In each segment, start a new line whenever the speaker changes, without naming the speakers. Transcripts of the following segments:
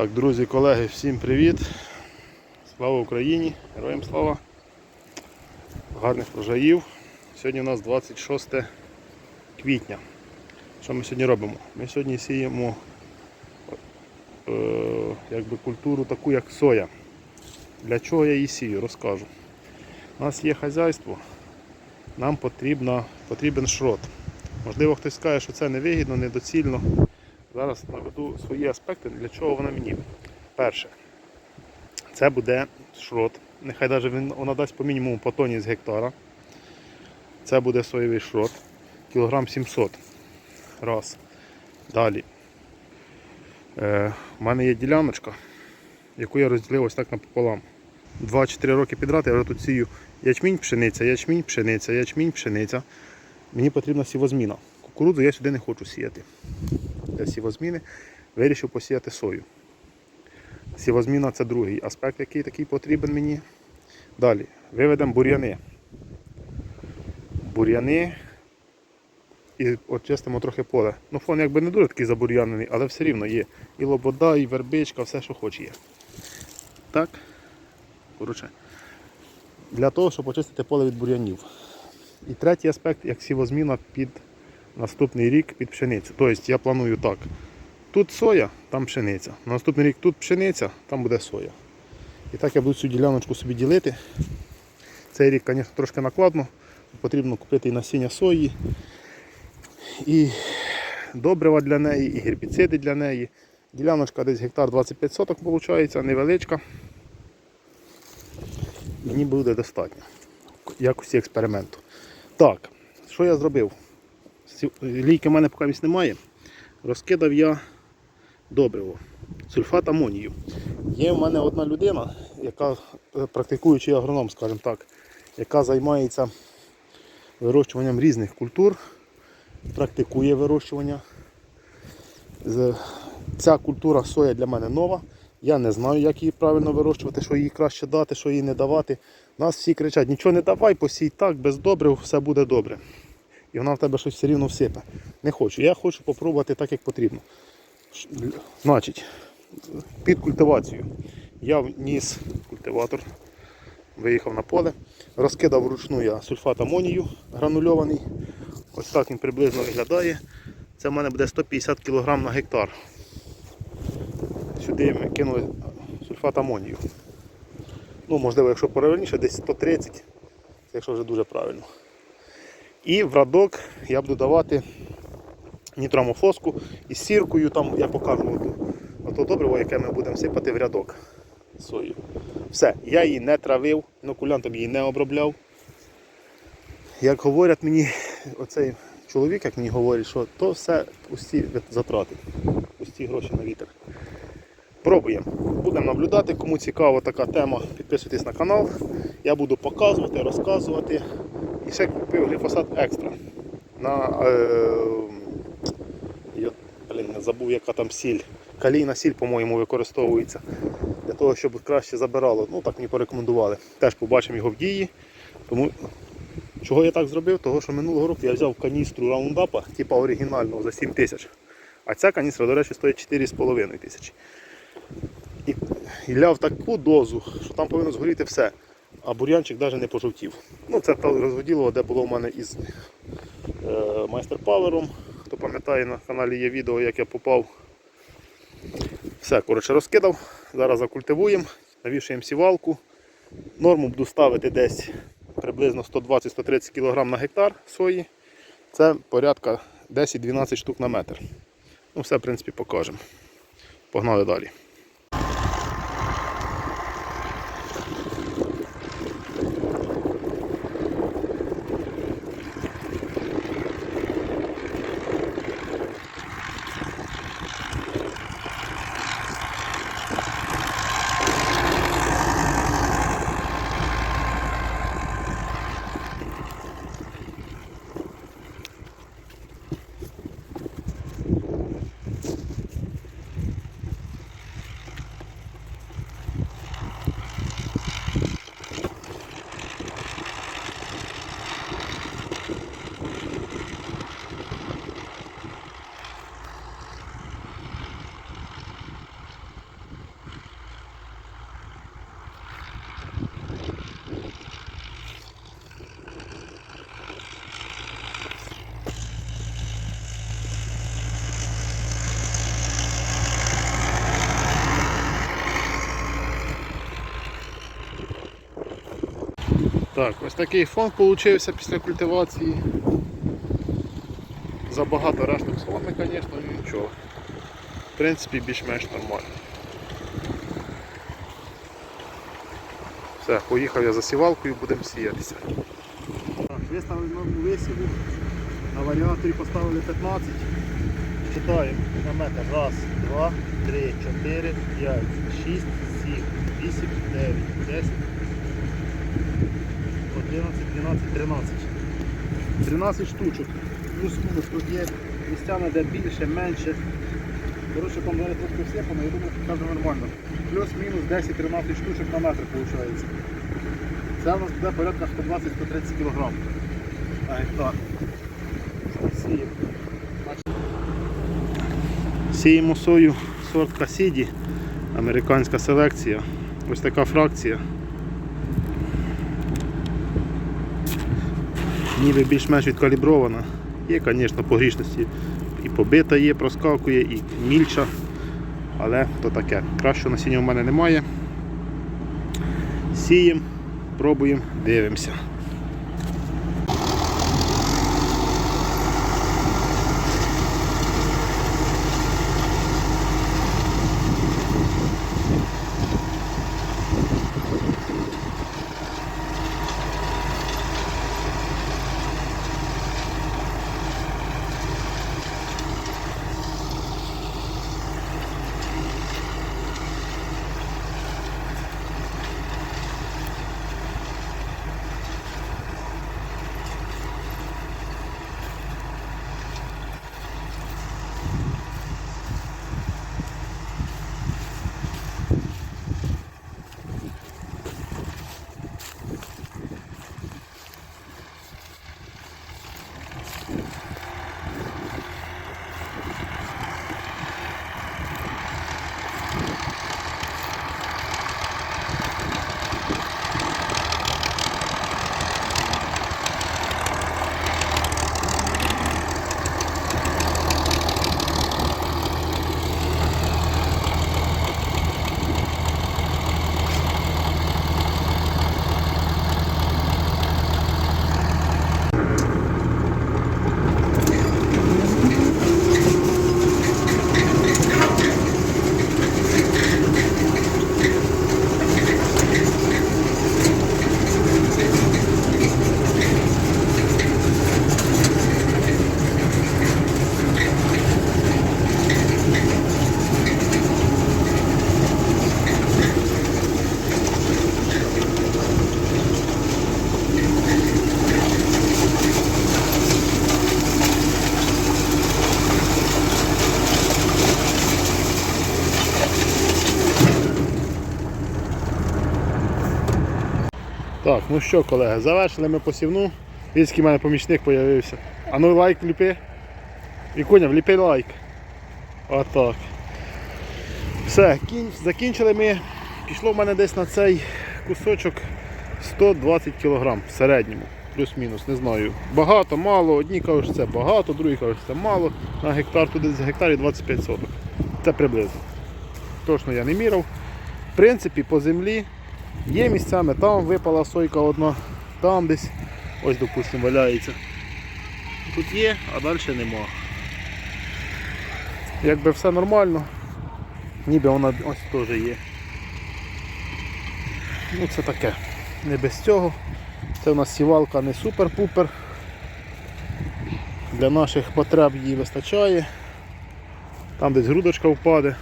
Так, друзі, колеги, всім привіт. Слава Україні! Героям слава! Гарних врожаїв. Сьогодні у нас 26 квітня. Що ми сьогодні робимо? Ми сьогодні сіємо е, якби культуру таку, як соя. Для чого я її сію, розкажу. У нас є хазяйство, нам потрібно, потрібен шрот. Можливо, хтось скаже, що це невигідно, недоцільно. Зараз наведу свої аспекти, для чого вона мені. Перше, це буде шрот. Нехай навіть він, вона дасть по мінімуму по тоні з гектара. Це буде соєвий шрот. Кілограм 700. Раз. Далі. Е, У мене є діляночка, яку я розділив ось так напополам. 2-4 роки підряд я вже тут сію ячмінь, пшениця, ячмінь, пшениця, ячмінь, пшениця. Мені потрібна сівозміна. Кукурудзу я сюди не хочу сіяти. Для сівозміни вирішив посіяти сою. Сівозміна це другий аспект, який такий потрібен мені. Далі виведемо бур'яни. Бур'яни і очистимо трохи поле. Ну фон якби не дуже такий забур'янений, але все рівно є. І лобода, і вербичка, все, що хоче є. Так. Коротше. Для того, щоб очистити поле від бур'янів. І третій аспект, як сівозміна під наступний рік під пшеницю. Тобто я планую так. Тут соя, там пшениця. На наступний рік тут пшениця, там буде соя. І так я буду цю діляночку собі ділити. Цей рік, звісно, трошки накладно. Потрібно купити і насіння сої, і добрива для неї, і гербіциди для неї. Діляночка десь гектар 25 соток виходить, невеличка. Мені буде достатньо якості експерименту. Так, що я зробив? Лійки в мене поки немає. Розкидав я добриво. Сульфат амонію. Є в мене одна людина, яка е, практикуючий агроном, скажімо так, яка займається вирощуванням різних культур, практикує вирощування. Ця культура соя для мене нова. Я не знаю, як її правильно вирощувати, що їй краще дати, що їй не давати. Нас всі кричать, нічого не давай, посій так, без добрив, все буде добре і вона в тебе щось все рівно всипе. Не хочу. Я хочу спробувати так, як потрібно. Значить, під культивацію. Я вніс культиватор, виїхав на поле, розкидав вручну я сульфат амонію гранульований. Ось так він приблизно виглядає. Це в мене буде 150 кг на гектар. Сюди ми кинули сульфат амонію. Ну, можливо, якщо правильніше, десь 130, це якщо вже дуже правильно. І в радок я буду давати нітромофоску із сіркою, там я покажу ото добриво, яке ми будемо сипати в рядок сою. Все, я її не травив, інокулянтом її не обробляв. Як говорять мені, оцей чоловік, як мені говорить, що то все пусті затрати, пусті гроші на вітер. Пробуємо. Будемо наблюдати, кому цікава така тема, підписуйтесь на канал. Я буду показувати, розказувати. І ще купив гліфосат екстра. На, е, я блін, не забув, яка там сіль. Калійна сіль, по-моєму, використовується для того, щоб краще забирало. Ну так мені порекомендували. Теж побачимо його в дії. Тому чого я так зробив? Того, що минулого року я взяв каністру раундапа, типа оригінального за 7 тисяч. А ця каністра, до речі, стоїть 4,5 тисячі. І, і ляв таку дозу, що там повинно згоріти все. А бур'янчик навіть не пожовтів. Ну, це розводіло, де було в мене із е, майстер павером. Хто пам'ятає, на каналі є відео, як я попав. Все, коротше, розкидав. Зараз закультивуємо, навішуємо сівалку. Норму буду ставити десь приблизно 120-130 кг на гектар сої. Це порядка 10-12 штук на метр. Ну, все, в принципі, покажемо. Погнали далі. Так, ось такий фон получився після культивації. Забагато решток соломи, звісно, ну нічого. В принципі, більш-менш нормально. Все, поїхав я за сівалкою, будемо сіятися. Виставили нову висіву, на варіаторі поставили 15. Читаємо на метр. Раз, два, три, чотири, п'ять, шість, сім, вісім, дев'ять, десять. 11, 12, 13. 13 штучок. Плюс-мінус тут є місцями, де більше, менше. Коротше, там зараз трошки всипано, я думаю, що це нормально. Плюс-мінус 10-13 штучок на метр виходить. Це у нас буде порядка 120-130 кг на гектар. Сіємо. Сіємо сою сорт Касіді, американська селекція. Ось така фракція. Ніби більш-менш відкалібрована. Є, звісно, погрішності. І побита є, проскакує, і мільша. Але то таке. Кращого насіння в мене немає. Сіємо, пробуємо, дивимося. Ну що, колеги, завершили ми посівну. Війський в мене помічник з'явився. А ну лайк вліпи. Вікуня, вліпи лайк. Отак. Все, закінчили ми. Пішло в мене десь на цей кусочок 120 кг в середньому. Плюс-мінус, не знаю. Багато, мало. Одні кажуть, що це багато, другі кажуть, що це мало. На гектар туди з гектарі 25 соток. Це приблизно. Точно я не міряв. В принципі, по землі Є місцями, там випала сойка одна, там десь, ось допустимо, валяється. Тут є, а далі нема. Якби все нормально, ніби вона ось теж є. Ну це таке, не без цього. Це у нас сівалка не супер-пупер. Для наших потреб її вистачає. Там десь грудочка впаде.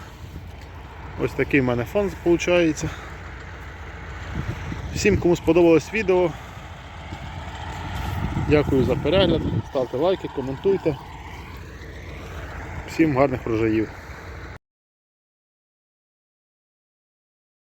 Ось такий в мене фон виходить. Всім, кому сподобалось відео, дякую за перегляд, ставте лайки, коментуйте. Всім гарних врожаїв.